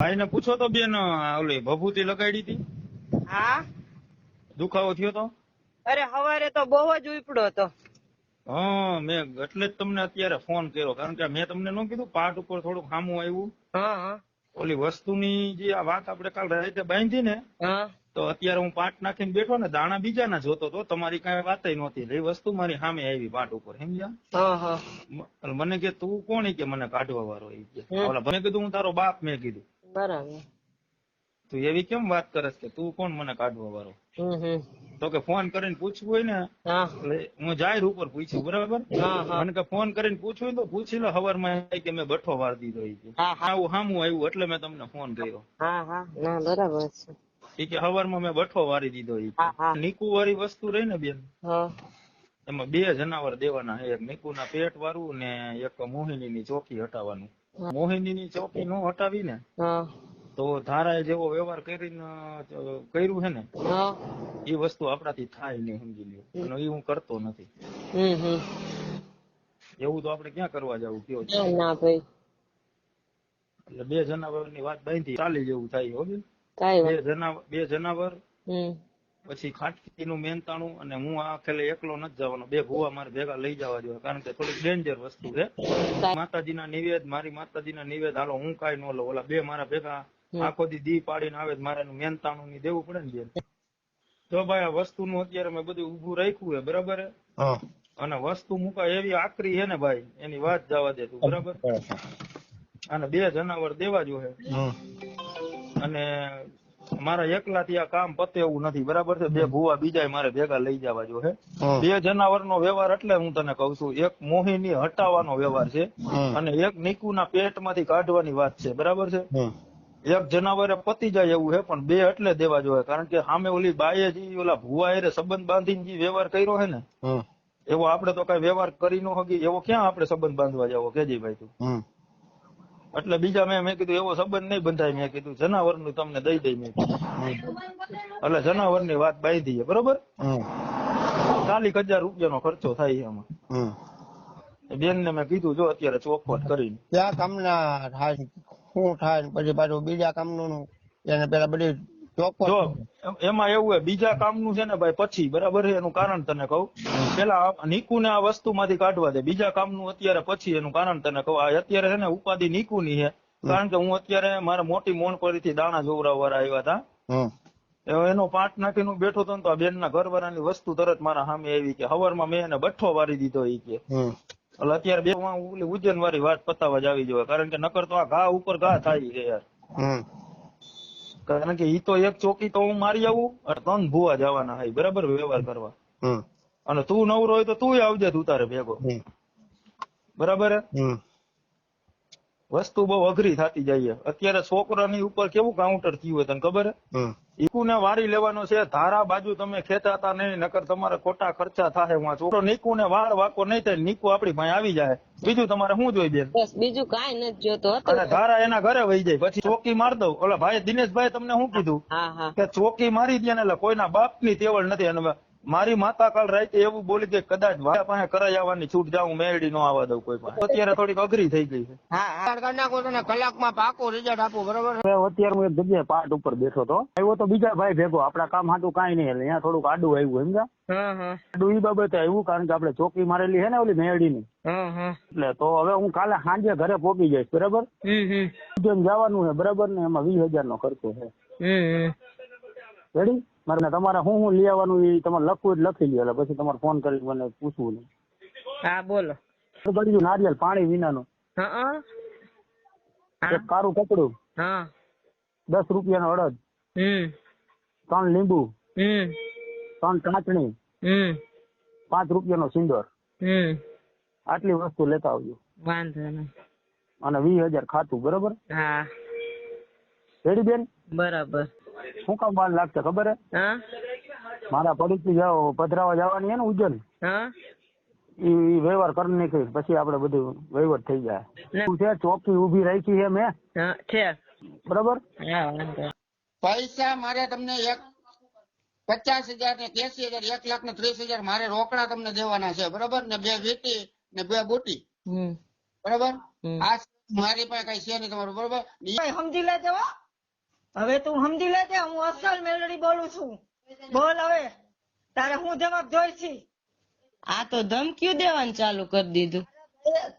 ભાઈને પૂછો તો બેન ઓલી ભભૂતિ લગાડી હતી? હા. દુખાવો થયો તો? અરે હવારે તો બહુ જ ઉપડો હતો. હા મેં એટલે જ તમને અત્યારે ફોન કર્યો કારણ કે મેં તમને ન કીધું પાટ ઉપર થોડુંક ખામું આવ્યું. હા ઓલી વસ્તુની જે આ વાત આપણે કાલ રાતે બાંધી ને તો અત્યારે હું પાટ નાખીને બેઠો ને દાણા બીજા ના જોતો તો તમારી કઈ વાત નહોતી. એ વસ્તુ મારી સામે આવી પાટ ઉપર સમજ્યા? મને કે તું કોણ કે મને કાઢવા વાળો મને કીધું હું તારો બાપ મેં કીધું. બરાબર તું એવી કેમ વાત કરે છે કે તું કોણ મને કાઢવા વાળો? હમ હમ. તો કે ફોન કરીને પૂછવું હોય ને હા. હું જાહેર ઉપર પૂછ્યું બરાબર? મને કે ફોન કરીને પૂછવું તો પૂછી લો હવારમાં કે મેં બઠો વાર દીધો આવું સામું આવ્યું એટલે મેં તમને ફોન કર્યો. ના બરાબર છે. કે હવારમાં મેં બઠો વારી દીધો નીકુ વાળી વસ્તુ રહી ને બેન? એમાં બે જનાવર દેવાના એક નીકુના પેટ વાળું ને એક મોહિનીની ચોકી હટાવવાનું. હા. મોહિનીની ચોકી નો હટાવી ને તો ધારા જેવો વ્યવહાર કરીને કર્યું છે ને એ વસ્તુ આપણાથી થાય નહીં સમજી લ્યો. અને એ હું કરતો નથી. એવું તો આપણે ક્યાં કરવા જવું કયો ના ના ભાઈ. એટલે બે જનાવરની વાત બાંધી ચાલી જેવું થાય હો બે જનાવર બે જનાવર પછી ખાટકીનું મહેનતાણું અને હું આ ખેલે એકલો નથી જવાનો. બે ભૂવા મારે ભેગા લઈ જવા જોઈએ કારણ કે થોડીક ડેન્જર વસ્તુ છે. માતાજીના નિવેદ મારી માતાજીના નિવેદ હાલો હું કાંઈ ન લઉં. ઓલા બે મારા ભેગા આખો દી દી પાડીને આવે મારે મહેનતાણું ની દેવું પડે ને બેન. જો ભાઈ આ વસ્તુનું અત્યારે મેં બધું ઊભું રાખ્યું છે બરાબર અને વસ્તુ મુકાય એવી આકરી છે ને ભાઈ એની વાત જવા દે તું બરાબર? અને બે જનાવર દેવા જોઈએ હમ. અને મારા એકલાથી આ કામ પતે એવું નથી. બરાબર છે? બે ભૂવા બીજા મારે ભેગા લઈ જવા જો હે. બે જનાવરનો વ્યવહાર એટલે હું તને કઉ છું એક મોહિની હટાવવાનો વ્યવહાર છે અને એક નીકુના પેટમાંથી કાઢવાની વાત છે. બરાબર છે? એક જનાવરે પતી જાય એવું હે પણ બે એટલે દેવા જોઈએ કારણ કે સામે ઓલી બાઈએ જે ઓલા ભૂવા એરે સંબંધ બાંધીને જે વ્યવહાર કર્યો છે ને એવો આપણે તો કઈ વ્યવહાર કરી ન હકી એવો ક્યાં આપણે સંબંધ બાંધવા જાવો? કેજી ભાઈ તું. એટલે બીજા મેં મેં કીધું એવો સંબંધ નહીં બંધાય. મેં કીધું જનાવરનું તમને દઈ દઈ મેં. એટલે જનાવરની વાત બાંધી છે બરોબર? ચાલીક હજાર રૂપિયાનો ખર્ચો થાય એમાં. હમ. બેન ને મેં કીધું જો અત્યારે ચોખવટ કરીને. કામ કામના થાય શું થાય પછી પાછું બીજા કામનું એને પેલા બધી જો એમાં એવું હે બીજા કામનું છે ને ભાઈ પછી બરાબર છે? એનું કારણ તને કહું. પેલા નીકુને આ વસ્તુમાંથી કાઢવા દે. બીજા કામનું અત્યારે પછી એનું કારણ તને કહું. આ અત્યારે છે ને ઉપાધિ નીકુની છે. કારણ કે હું અત્યારે મારા મોટી મોણપરીથી દાણા જોવરાવવા આવ્યા હતા. એનો પાટ નાખીને બેઠો હતો ને તો આ બેનના ઘરવાળાની વસ્તુ તરત મારા સામે આવી કે હવારમાં મેં એને બઠ્ઠો વારી દીધો એ કે. એટલે અત્યારે બે માં ઉજ્જૈન વાળી વાત પતાવવા જ આવી જોઈએ કારણ કે નકર તો આ ઘા ઉપર ઘા થાય છે યાર. કારણ કે ઈ તો એક ચોકી તો હું મારી આવું અને ત્રણ ભુવા જવાના હે બરાબર? વ્યવહાર કરવા. અને તું નવરો હોય તો તું આવજે તું તારે ભેગો. બરાબર હે? વસ્તુ બહુ અઘરી થતી જાય છે. અત્યારે છોકરાની ઉપર કેવું કાઉન્ટર થયું હોય તને ખબર. ઈકુને વારી લેવાનો છે ધારા બાજુ તમે ખેંચાતા નહીં નકર તમારે ખોટા ખર્ચા થાય હું છોકરો નીકુને વાળ વાકો નહીં થાય નીકુ આપડી પાસે આવી જાય. બીજું તમારે શું જોઈ બેન? બસ બીજું કઈ નથી જોતો અને ધારા એના ઘરે વહી જાય. પછી ચોકી માર દઉં. ઓલા ભાઈ દિનેશભાઈ તમને શું કીધું? હા હા. કે ચોકી મારી દે ને એટલે કોઈના બાપની તેવડ નથી. અને મારી માતા કાલ રાતે એવું બોલી કે કદાચ વાયા પાસે કરાઈ આવવાની છૂટ જાઉં મેળી નો આવવા દઉં કોઈ પાસે. અત્યારે થોડીક અઘરી થઈ ગઈ છે. હા હા. કરી નાખો તને કલાકમાં પાકું રિઝલ્ટ આપો બરોબર? અત્યારે હું એક જગ્યાએ પાટ ઉપર બેઠો તો આવ્યો તો બીજા ભાઈ ભેગો. આપડા કામ હાટું કાંઈ નહીં એટલે અહીંયા થોડુંક આડું આવ્યું સમજા હા હા. આડું ઈ બાબતે આવ્યું કારણ કે આપણે ચોકી મારેલી છે ને ઓલી મેળડીની હા હા. એટલે તો હવે હું કાલે સાંજે ઘરે પોકી જઈશ બરાબર? જવાનું છે બરાબર ને એમાં વીસ હજાર નો ખર્ચો છે. રેડી મારે તમારે શું શું લઈ આવવાનું એ તમારે લખવું જ લખી લ્યો એટલે પછી તમારે ફોન કરી મને પૂછવું નહીં. હા બોલો. ગળ્યું નારિયેલ પાણી વિનાનું. એક કારું કપડું હા. દસ રૂપિયાનો અડદ ત્રણ લીંબુ ત્રણ ચાચણી હમ. પાંચ રૂપિયાનો સિંદોર હમ. આટલી વસ્તુ લેતા આવજો. વાંધો નહીં. અને વીસ હજાર ખાતું બરોબર? હા. રેડી બેન? બરાબર. શું કામ વાર લાગશે ખબર હે? મારા પડીકી જાઓ પધરાવા જવાની હે ને ઉજ્જૈન હા? ઈ વ્યવહાર કરી નીકળી પછી આપડે બધું વહીવટ થઈ જાય. છે? ચોકી ઊભી રાખી છે મેં. છે. બરાબર? પૈસા મારે તમને એક પચાસ હજાર ને એસી હજાર એક લાખ ને ત્રીસ હજાર મારે રોકડા તમને દેવાના છે. બરોબર? ને બે વીટી ને બે બુટી. બરોબર? બરાબર આ મારી પાસે કઈ છે નહીં તમારું બરોબર? સમજી લેજો હો. હવે તું સમજી લેજે હું અસલ મેલડી બોલું છું. બોલ હવે તારે હું જવાબ જોઈ છી આ તો ધમકીઓ દેવાનું ચાલુ કરી દીધું.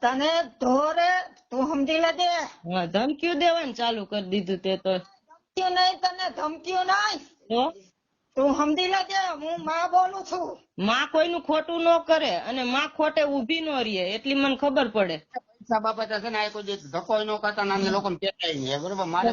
તને ધોરે તું સમજી લેજે. હા દેવાનું ચાલુ કરી દીધું તે તો. ધમકીઓ નહીં તને ધમકીયું નહીં. તું? સમજી લેજે હું માં બોલું છું. માં કોઈનું ખોટું ન કરે અને માં ખોટે ઊભી ન રહે એટલી મને ખબર પડે. બાબત બાબતે છે ને આ કોઈ ધક્કો ન કરતા નાની લોકો નહીં. બરોબર મારે